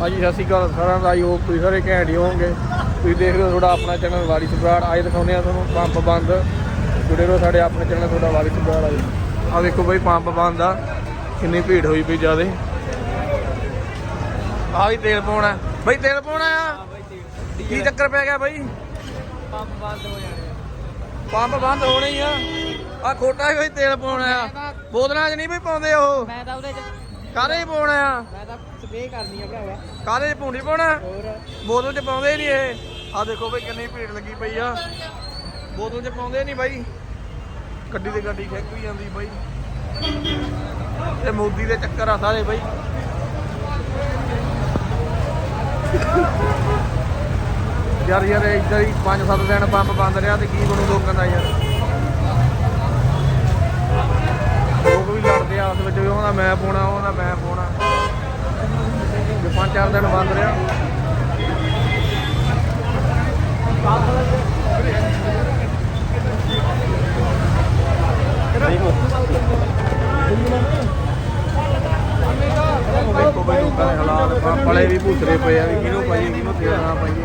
ਹਾਂਜੀ ਸਤਿ ਸ਼੍ਰੀ ਅਕਾਲ ਸਾਰਿਆਂ ਦਾ। ਹੋਪ ਤੁਸੀਂ ਸਾਰੇ ਘੈਂਟ ਹੀ ਹੋਵੋਗੇ। ਤੁਸੀਂ ਦੇਖ ਰਹੇ ਹੋ ਤੁਹਾਡਾ ਆਪਣਾ ਚੈਨਲ ਵਾਰੀ ਸੁਬਰਾੜ ਅੱਜ ਦਿਖਾਉਂਦੇ ਆ ਤੁਹਾਨੂੰ ਪੰਪ ਬੰਦ। ਜੁੜੇ ਰਹੋ ਸਾਡੇ ਆਪਣੇ ਚੈਨਲ ਤੁਹਾਡਾ ਵਾਰੀ ਸੁਬਰਾੜ ਆ ਜੀ ਆ ਦੇਖੋ ਬਈ ਪੰਪ ਬੰਦ ਆ। ਕਿੰਨੀ ਭੀੜ ਹੋਈ ਪਈ ਜਿਆਦੇ। ਆ ਵੀ ਤੇਲ ਪਾਉਣਾ ਬਈ ਤੇਲ ਪਾਉਣਾ ਆ? ਕੀ ਚੱਕਰ ਪੈ ਗਿਆ ਬਈ? ਪੰਪ ਬੰਦ ਹੋ ਜਾਣੇ। ਪੰਪ ਬੰਦ ਹੋਣੇ ਹੀ ਆ। ਆ ਖੋਟਾ ਹੀ ਕੋਈ ਤੇਲ ਪਾਉਣਾ ਆ। ਬੋਤਲਾਂ 'ਚ ਨਹੀਂ ਵੀ ਪਾਉਂਦੇ ਉਹ। ਮੈਂ ਤਾਂ ਉਹਦੇ ਚ 'ਚ ਪਾਉਣਾ ਆ? ਮੈਂ ਤਾਂ ਸਪਰੇਅ ਕਰਨੀ ਆ ਭਰਾਵਾ। 'ਚ ਪੂੰਡੀ ਪਾਉਣਾ? ਹੋਰ। ਬੋਤਲ 'ਚ ਪਾਉਂਦੇ ਨਹੀਂ ਇਹ। ਆ ਦੇਖੋ ਬਈ ਕਿੰਨੀ ਭੀੜ ਲੱਗੀ ਪਈ ਆ। ਬੋਤਲ 'ਚ ਪਾਉਂਦੇ ਨਹੀਂ ਬਾਈ। ਗੱਡੀ ਤੇ ਗੱਡੀ ਖਿੱਚ ਵੀ ਜਾਂਦੀ ਬਾਈ। ਇਹ ਮੋਦੀ ਦੇ ਚੱਕਰ ਆ ਸਾਰੇ ਬਾਈ। ਯਾਰ ਯਾਰ ਇੱਧਰ ਹੀ 5-7 ਦਿਨ ਪੰਪ ਬੰਦ ਰਿਹਾ ਤੇ ਕੀ ਬਣੂ ਲੋਕਾਂ ਦਾ ਯਾਰ ਲੋਕ ਵੀ ਲੜਦੇ ਆ ਆਪਸ ਵਿੱਚ ਵੀ ਉਹਦਾ ਮੈਂ ਪਾਉਣਾ ਉਹਦਾ ਮੈਂ ਜੇ 5-4 ਦਿਨ ਬੰਦ ਰਿਹਾ। ਦੇਖੋ ਬਈ ਲੋਕਾਂ ਦੇ ਹਾਲਾਤ ਪੰਪ ਵਾਲੇ ਵੀ ਭੂਤਰੇ ਪਏ ਆ ਵੀ ਕਿਹਨੂੰ ਪਾਈਏ, ਕਿਹਨੂੰ ਤੇਲ ਨਾ ਪਾਈਏ।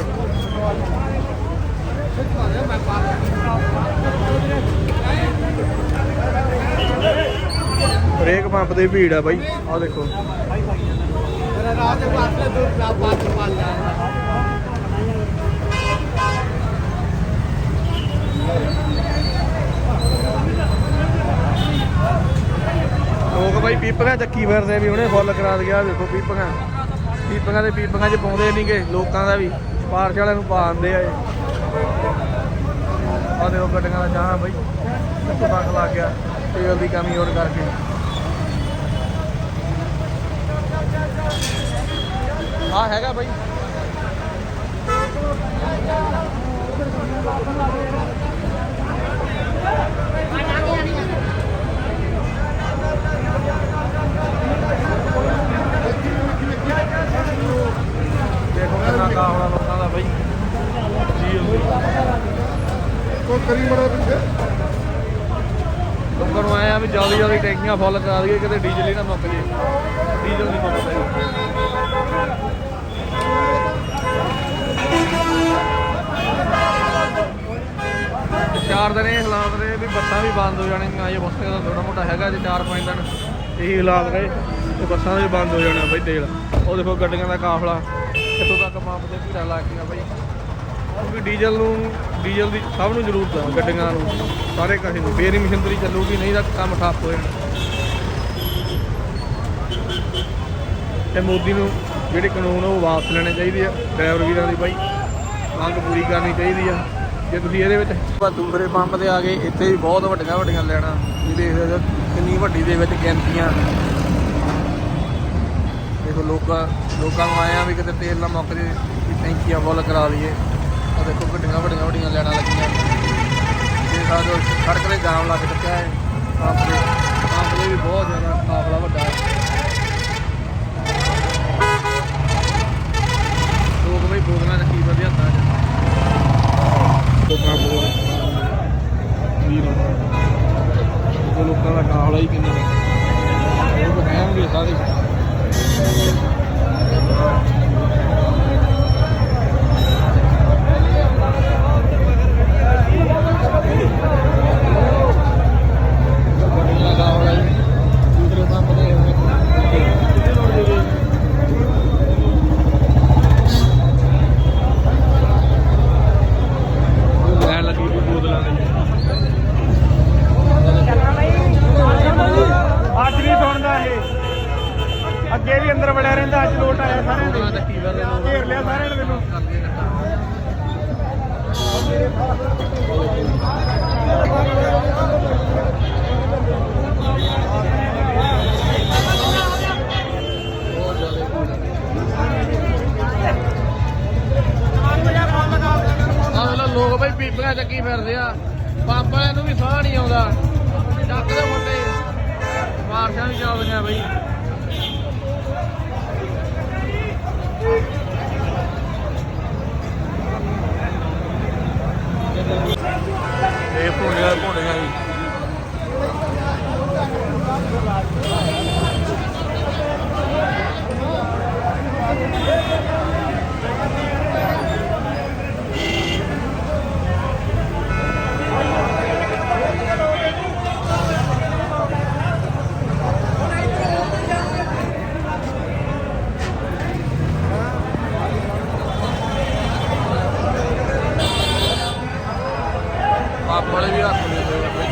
ਹਰੇਕ ਪੰਪ ਤੇ ਭੀੜ ਆ ਬਾਈ, ਆਹ ਦੇਖੋ। ਲੋਕ ਬਾਈ ਪੀਪੀਆਂ ਚੱਕੀ ਫਿਰਦੇ ਵੀ ਉਹਨੇ ਫੁੱਲ ਕਰਾ ਦਿਆ ਦੇਖੋ ਪੀਪੀਆਂ। ਪੀਪੀਆਂ ਦੇ ਪੀਪੀਆਂ 'ਚ ਪਾਉਂਦੇ ਨਹੀਂਗੇ ਲੋਕਾਂ ਦਾ ਵੀ। ਸਪਾਰਸ਼ ਵਾਲਿਆਂ ਨੂੰ ਪਾ ਦਿੰਦੇ ਆ ਇਹ। ਆਹ ਦੇਖੋ ਗੱਡੀਆਂ ਦਾ ਚਾਹ ਬਾਈ ਕਿੱਥੋਂ ਤੱਕ ਲੱਗ ਗਿਆ ਤੇਲ ਦੀ ਕਮੀ ਹੋਣ ਕਰਕੇ। ਆ ਹੈਗਾ ਬਾਈ। ਦੇਖੋ ਕਿੰਨਾ ਕਾਫਲਾ ਲੋਕਾਂ ਦਾ ਬਾਈ। ਜੀ ਕੋ ਕਰੀ ਪਿੱਛੇ ਆਇਆ ਵੀ ਜਲਦੀ ਜਲਦੀ ਟੈਂਕੀਆਂ ਫੁੱਲ ਕਰਾ ਦਈਏ, ਕਿਤੇ ਡੀਜ਼ਲ ਹੀ ਨਾ ਮੁੱਕ ਜੇ। ਡੀਜ਼ਲ ਨਹੀਂ ਮੁੱਕਦਾ ਚਾਰ ਦਿਨ ਇਹ ਹਾਲਾਤ ਰਹੇ ਵੀ ਬੱਸਾਂ ਵੀ ਬੰਦ ਹੋ ਜਾਣੀਆਂ ਇਹ ਬੱਸਾਂ ਦਾ ਥੋੜਾ ਮੋਟਾ ਹੈਗਾ ਜੇ 4-5 ਦਿਨ ਇਹੀ ਹਾਲਾਤ ਰਹੇ, ਤੇ ਬੱਸਾਂ ਦੇ ਵੀ ਬੰਦ ਹੋ ਜਾਣਾ ਬਈ ਤੇਲ। ਉਹ ਦੇਖੋ ਗੱਡੀਆਂ ਦਾ ਕਾਫਲਾ ਕਿੱਥੋਂ ਤੱਕ ਪੰਪ ਤੇ ਭੀੜਾਂ ਲੱਗ ਗਈਆਂ ਬਈ। ਕਿਉਂਕਿ ਡੀਜ਼ਲ ਨੂੰ, ਡੀਜ਼ਲ ਦੀ ਸਭ ਨੂੰ ਜ਼ਰੂਰਤ ਹੈ ਗੱਡੀਆਂ ਨੂੰ। ਸਾਰੇ ਕਿਸੇ ਨੂੰ ਫੇਰ ਹੀ ਮਸ਼ੀਨਰੀ ਚੱਲੂਗੀ, ਨਹੀਂ ਤਾਂ ਕੰਮ ਠੱਪ ਹੋ ਜਾਣਾ। ਤੇ ਮੋਦੀ ਨੂੰ ਜਿਹੜੇ ਕਾਨੂੰਨ ਉਹ ਵਾਪਸ ਲੈਣੇ ਚਾਹੀਦੇ ਆ, ਡਰਾਈਵਰ ਵੀਰਾਂ ਦੀ ਬਾਈ। ਮੰਗ ਪੂਰੀ ਕਰਨੀ ਚਾਹੀਦੀ ਆ। ਜੇ ਤੁਸੀਂ ਇਹਦੇ ਵਿੱਚ ਦੂਸਰੇ ਪੰਪ ਤੇ ਆ ਗਏ, ਇੱਥੇ ਵੀ ਬਹੁਤ ਵੱਡੀਆਂ ਵੱਡੀਆਂ ਲੈਣਾ। ਇਹ ਦੇਖਦੇ ਕਿੰਨੀ ਵੱਡੀ ਦੇ ਵਿੱਚ ਗਿਣਤੀਆਂ। ਦੇਖੋ ਲੋਕਾਂ ਲੋਕਾਂ ਨੂੰ ਆਇਆ ਵੀ ਕਿਤੇ ਤੇਲ ਨਾ ਮੁੱਕ ਜੇ ਵੀ ਟੈਂਕੀਆਂ ਫੁੱਲ ਕਰਾ ਲਈਏ। ਆ ਦੇਖੋ ਵੱਡੀਆਂ ਵੱਡੀਆਂ ਵੱਡੀਆਂ ਲੈਣਾ ਲੱਗੀਆਂ। ਇਹ ਸਾਡੋ ਸੜਕ ਤੇ ਜਾਮ ਲੱਗ ਚੁੱਕਿਆ ਹੈ। ਦੇ ਪੰਪ ਦੇ ਵੀ ਬਹੁਤ ਜ਼ਿਆਦਾ ਕਾਫਲਾ ਵੱਡਾ ਹੈ। ਲੋਕ ਬਈ ਬੋਤਲਾਂ ਰੱਖੀ ਵਧੀਆ ਹੱਥਾਂ 'ਚ ਲੋਕਾਂ ਬੋਲ ਵੀਰ ਉਹ ਲੋਕਾਂ ਦਾ ਕਾਫਲਾ ਹੀ ਕਿੰਨਾ ਉਹ ਕਹਿਣਗੇ ਸਾਰੇ ਗੱਡੀਆਂ ਦਾ ਕਾਫਲਾ ਹੀ ਦੂਸਰੇ ਪੰਪ ਤੇ ਲੈਣ ਲੱਗੀ ਕੋਈ ਬੋਤਲਾਂ ਦੀ ਅੱਜ ਨਹੀਂ ਸੁਣਦਾ ਇਹ ਅੱਗੇ ਵੀ ਅੰਦਰ ਵੜਿਆ ਰਹਿੰਦਾ ਅੱਜ ਲੋਟ ਆਇਆ ਸਾਰਿਆਂ ਦੇ। ਘੇਰ ਲਿਆ ਸਾਰਿਆਂ ਨੇ ਮੈਨੂੰ। ਲੋਕ ਬਈ ਪੀਪੀਆਂ ਚੱਕੀ ਫਿਰਦੇ ਆ। ਪੰਪ ਨੂੰ ਵੀ ਸਾਹ ਨਹੀਂ ਆਉਂਦਾ। ਚੱਕਦੇ ਮੁੰਡੇ। ਮਾਰਸ਼ਾਂ ਵੀ ਚੱਲਦੀਆਂ ਬਈ। பழவியாக சொல்லியிருக்கிறார்கள்